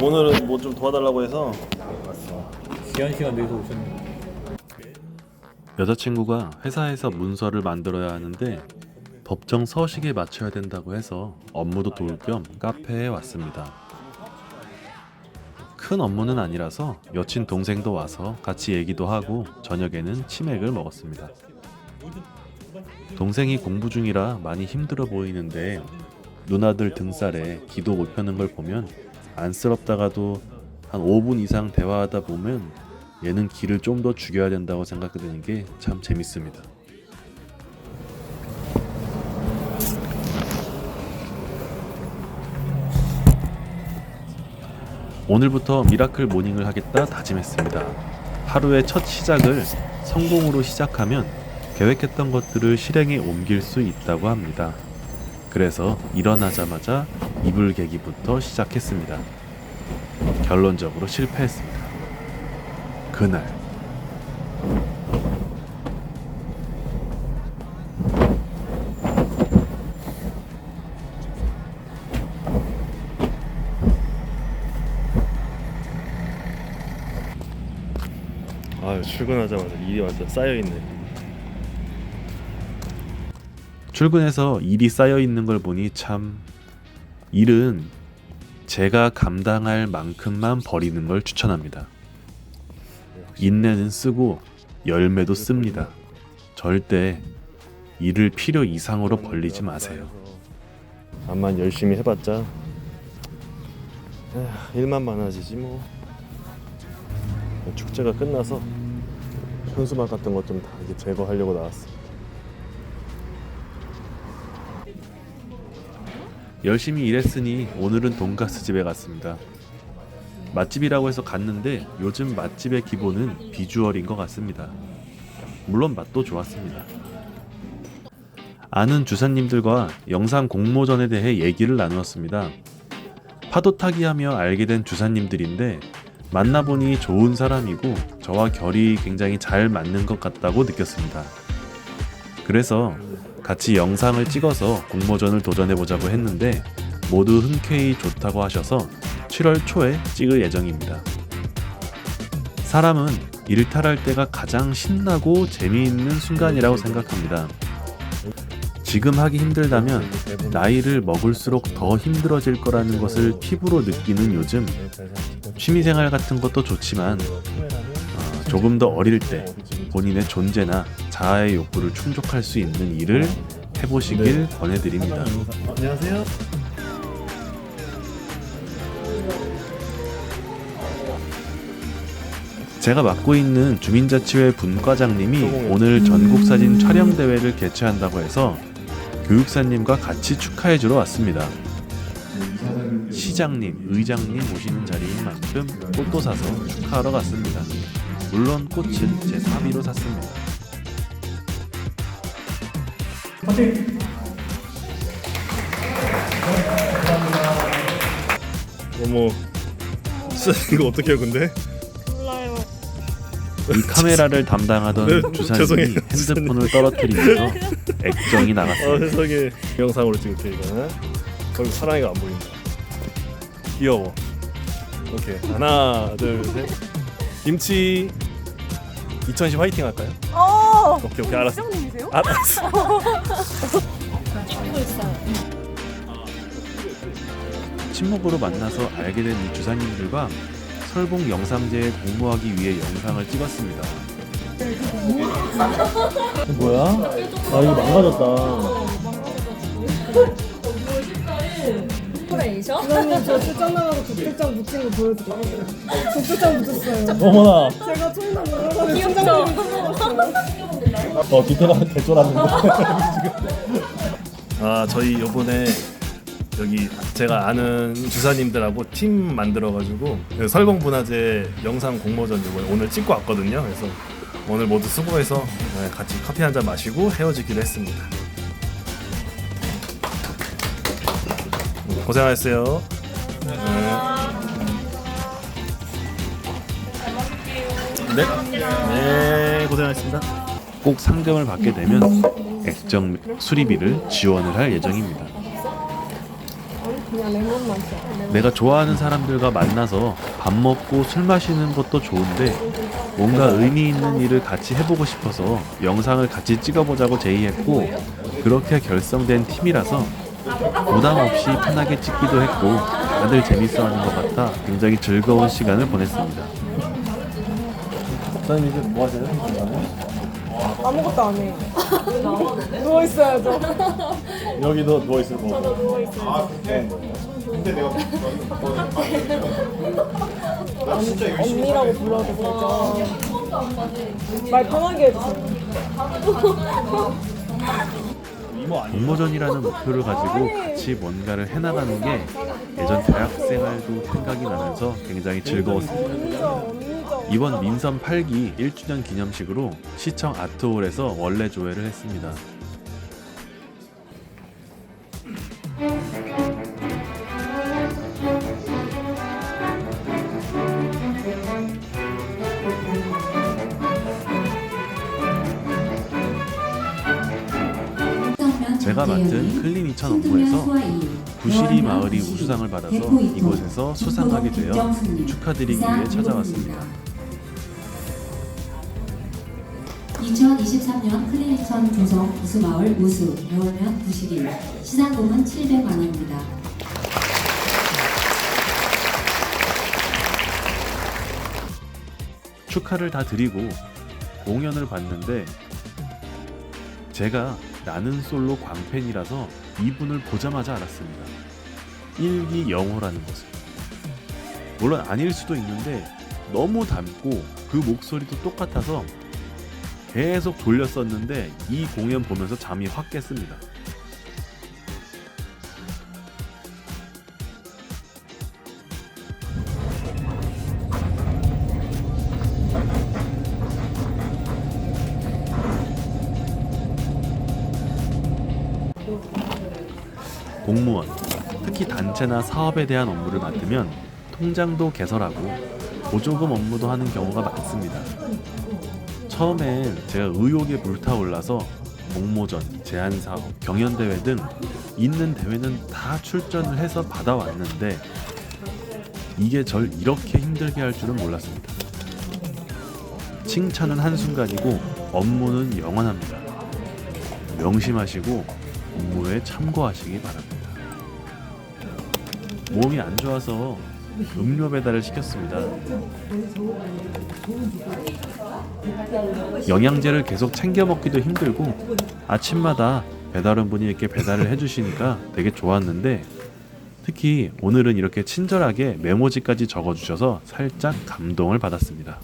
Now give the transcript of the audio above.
오늘은 뭐 좀 도와달라고 해서 귀한 시간 내서 오셨네. 여자친구가 회사에서 문서를 만들어야 하는데 법정 서식에 맞춰야 된다고 해서 업무도 도울 겸 카페에 왔습니다. 큰 업무는 아니라서 여친 동생도 와서 같이 얘기도 하고 저녁에는 치맥을 먹었습니다. 동생이 공부 중이라 많이 힘들어 보이는데 누나들 등살에 기도 못 펴는 걸 보면 안쓰럽다가도 한 5분 이상 대화하다 보면 얘는 기를 좀 더 죽여야 된다고 생각되는 게 참 재밌습니다. 오늘부터 미라클 모닝을 하겠다 다짐했습니다. 하루의 첫 시작을 성공으로 시작하면 계획했던 것들을 실행에 옮길 수 있다고 합니다. 그래서 일어나자마자 이불 개기부터 시작했습니다. 결론적으로 실패했습니다. 그날 아유 출근하자마자 일이 완전 쌓여 있네. 출근해서 일이 쌓여 있는 걸 보니 참 일은 제가 감당할 만큼만 버리는 걸 추천합니다. 인내는 쓰고 열매도 씁니다. 절대 일을 필요 이상으로 벌리지 마세요. 암만 열심히 해봤자 에휴, 일만 많아지지 뭐. 축제가 끝나서 현수막 같은 것 좀 다 제거하려고 나왔어. 열심히 일했으니 오늘은 돈가스 집에 갔습니다. 맛집이라고 해서 갔는데 요즘 맛집의 기본은 비주얼인 것 같습니다. 물론 맛도 좋았습니다. 아는 주사님들과 영상 공모전에 대해 얘기를 나누었습니다. 파도 타기 하며 알게 된 주사님들인데 만나보니 좋은 사람이고 저와 결이 굉장히 잘 맞는 것 같다고 느꼈습니다. 그래서 같이 영상을 찍어서 공모전을 도전해 보자고 했는데 모두 흔쾌히 좋다고 하셔서 7월 초에 찍을 예정입니다. 사람은 일탈할 때가 가장 신나고 재미있는 순간이라고 생각합니다. 지금 하기 힘들다면 나이를 먹을수록 더 힘들어질 거라는 것을 피부로 느끼는 요즘 취미생활 같은 것도 좋지만 어, 조금 더 어릴 때 본인의 존재나 자아의 욕구를 충족할 수 있는 일을 해보시길 권해드립니다. 안녕하세요. 제가 맡고 있는 주민자치회 분과장님이 오늘 전국사진 촬영 대회를 개최한다고 해서 교육사님과 같이 축하해주러 왔습니다. 시장님, 의장님 오시는 자리인 만큼 꽃도 사서 축하하러 갔습니다. 물론 꽃은 제 사비로 샀습니다. 어머. 진짜 이거 어떻게 해요 근데? 이 카메라를 담당하던 네, 주사님이 죄송해요, 핸드폰을 떨어뜨리면서 액정이 아 나갔습니다. 세상에 영상으로 찍을게 이거는. 거기 사랑이가 안 보인다. 귀여워. 오케이 하나 둘 셋. 김치 2010 화이팅 할까요? 어. 오케이 오케이 알았어. 시장님이세요? 알았어. 친목으로 만나서 알게 된 이 주사님들과 설봉 영상제에 공모하기 위해 영상을 찍었습니다. 뭐야? 아 이거 망가졌다. 부장님 저 출장 나가서 국대장 붙인 거 보여드릴게요. 국대장 붙였어요. 어머나. 제가 총장 나가서 귀엽죠? 어 뒤태가 개쫄았는데. 아 저희 요번에 여기 제가 아는 주사님들하고 팀 만들어가지고 그 설봉문화제 영상 공모전 요번에 오늘 찍고 왔거든요. 그래서 오늘 모두 수고해서 네, 같이 커피 한 잔 마시고 헤어지기로 했습니다. 고생하셨어요. 네. 네 고생하셨습니다 꼭 상금을 받게 되면 액정 수리비를 지원을 할 예정입니다. 내가 좋아하는 사람들과 만나서 밥 먹고 술 마시는 것도 좋은데 뭔가 의미 있는 일을 같이 해보고 싶어서 영상을 같이 찍어보자고 제의했고 그렇게 결성된 팀이라서 부담 없이 편하게 찍기도 했고 다들 재밌어하는 것 같아 굉장히 즐거운 시간을 보냈습니다. 사장님 이제 뭐 하세요? 아무것도 안 해. 누워 있어야죠. 여기도 누워 있을 거고. 누워 있어야죠. 언- 언니라고 불러도 되죠. 말 편하게 해주세요. 이모 아니 공모전이라는 목표를 가지고 같이 뭔가를 해나가는 게 예전 대학 생활도 생각이 나면서 굉장히 즐거웠습니다. 언니죠. 이번 민선 8기 1주년 기념식으로 시청 아트홀에서 원래 조회를 했습니다. 제가 맡은 클린 이천 업무에서 부시리 마을이 우수상을 받아서 이곳에서 수상하게 되어 축하드리기 위해 찾아왔습니다. 2023년 클리니천 조성 우수마을 우수 배우면 부시리 시상금은 700만 원입니다. 축하를 다 드리고 공연을 봤는데 제가 나는 솔로 광팬이라서 이분을 보자마자 알았습니다. 일기 영호라는 것을. 물론 아닐 수도 있는데 너무 닮고 그 목소리도 똑같아서 계속 졸렸었는데 이 공연 보면서 잠이 확 깼습니다. 공무원, 특히 단체나 사업에 대한 업무를 맡으면 통장도 개설하고 보조금 업무도 하는 경우가 많습니다. 처음엔 제가 의욕에 불타올라서 공모전, 제안사업, 경연대회 등 있는 대회는 다 출전을 해서 받아왔는데 이게 절 이렇게 힘들게 할 줄은 몰랐습니다. 칭찬은 한순간이고 업무는 영원합니다. 명심하시고 업무에 참고하시기 바랍니다. 몸이 안 좋아서 음료 배달을 시켰습니다. 영양제를 계속 챙겨 먹기도 힘들고 아침마다 배달원 분이 이렇게 배달을 해주시니까 되게 좋았는데 특히 오늘은 이렇게 친절하게 메모지까지 적어주셔서 살짝 감동을 받았습니다.